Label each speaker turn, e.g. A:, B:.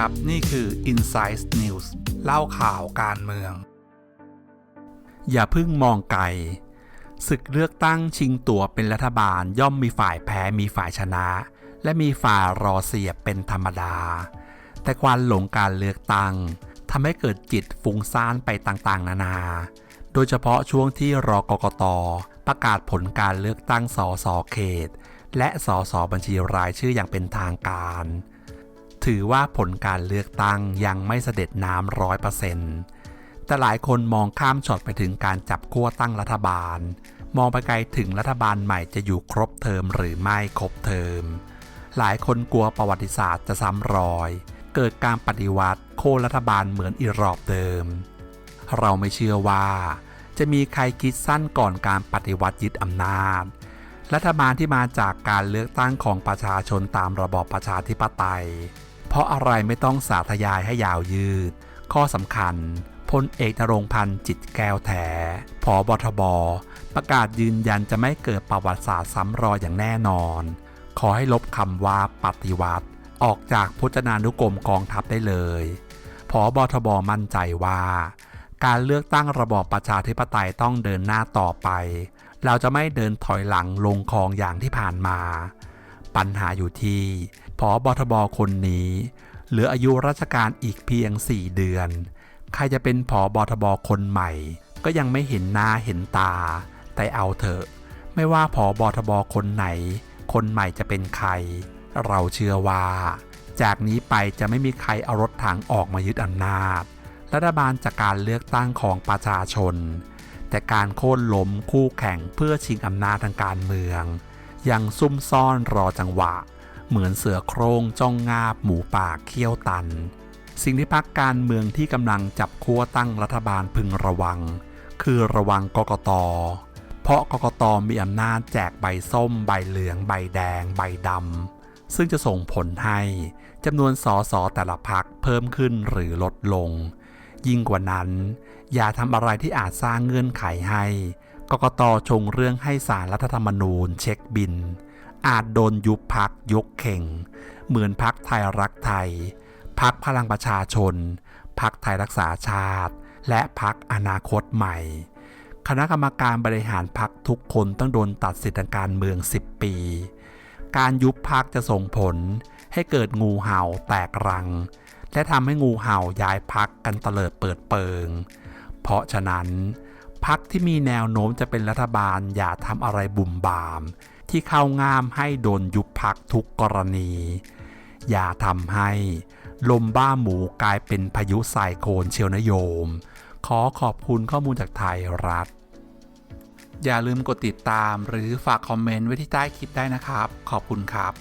A: ครับ นี่คือ Inside News เล่าข่าวการเมือง อย่าเพิ่งมองไกล ศึกเลือกตั้งชิงตั๋วเป็นรัฐบาลย่อมมีฝ่ายแพ้มีฝ่ายชนะ และมีฝ่ายรอเสียบเป็นธรรมดา แต่ควันหลงการเลือกตั้งทำให้เกิดจิตฟุ้งซ่านไปต่างๆ นานา โดยเฉพาะช่วงที่รอกกตประกาศผลการเลือกตั้งสสเขต และสสบัญชีรายชื่ออย่างเป็นทางการ ถือว่าผลการเลือกตั้งยังไม่เสด็จน้ำร้อยเปอร์เซ็นต์แต่หลายคนมองข้ามช็อตไปถึงการจับขั้วตั้งรัฐบาล มองไปไกลถึงรัฐบาลใหม่จะอยู่ครบเทอมหรือไม่ครบเทอม หลายคนกลัวประวัติศาสตร์จะซ้ำรอย เกิดการปฏิวัติโค่นรัฐบาลเหมือนอีรอบเดิม เราไม่เชื่อว่า จะมีใครคิดสั้นก่อนการปฏิวัติยึดอำนาจ รัฐบาลที่มาจากการเลือกตั้งของประชาชนตามระบอบประชาธิปไตย เพราะอะไรไม่ต้องสาธยายให้ยาวยืด ข้อสำคัญพลเอกนรงพันธ์จิตแก้วแถผอบทบ ประกาศยืนยันจะไม่เกิดประวัติศาสตร์ซ้ำรอยอย่างแน่นอน ขอให้ลบคำว่าปฏิวัติ ออกจากพจนานุกรมกองทัพได้เลยผอบทบมั่นใจว่า การเลือกตั้งระบอบประชาธิปไตยต้องเดินหน้าต่อไป เราจะไม่เดินถอยหลังลงคลองอย่างที่ผ่านมา ปัญหาอยู่ที่ผอบทบคนนี้ เหลืออายุราชการอีกเพียง 4 เดือน ใครจะเป็นผอบทบคนใหม่ ก็ยังไม่เห็นหน้าเห็นตา แต่เอาเถอะ ไม่ว่าผอบทบคนไหน คนใหม่จะเป็นใคร เราเชื่อว่า จากนี้ไปจะไม่มีใครเอารถถังออกมายึดอำนาจ รัฐบาลจากการเลือกตั้งของประชาชน แต่การโค่นล้มคู่แข่งเพื่อชิงอำนาจทางการเมือง ยังซุ่มซ่อนรอจังหวะ เหมือนเสือโครงจ้องงาบหมูป่าเขี้ยวตัน สิ่งที่พักการเมืองที่กำลังจับขั้วตั้งรัฐบาลพึงระวัง คือระวังกกต เพราะกกตมีอำนาจแจกใบส้ม ใบเหลือง ใบแดง ใบดำซึ่งจะส่งผลให้จำนวนสสแต่ละพักเพิ่มขึ้นหรือลดลง ยิ่งกว่านั้น อย่าทำอะไรที่อาจสร้างเงื่อนไขให้ กกตชงเรื่องให้สารรัฐธรรมนูญ เช็คบิน อาจโดนยุบพักยกเข่ง เหมือนพักไทยรักไทย พักพลังประชาชน พักไทยรักษาชาติ และพักอนาคตใหม่ คณะกรรมการบริหารพักทุกคนต้องโดนตัดสิทธิการเมือง 10 ปี การยุบพักจะส่งผลให้เกิดงูเห่าแตกรังและทำให้งูเห่าย้ายพักกันเตลิดเปิดเปิง เพราะฉะนั้นพักที่มีแนวโน้มจะเป็นรัฐบาลอย่าทำอะไรบุ่มบาม ที่เข้าง่ามให้โดนยุบพักทุกกรณี อย่าทำให้ลมบ้าหมูกลายเป็นพายุไซโคลนเชียวนโยม ขอขอบคุณข้อมูลจากไทยรัฐ อย่าลืมกดติดตามหรือฝากคอมเมนต์ไว้ที่ใต้คลิปได้นะครับ ขอบคุณครับ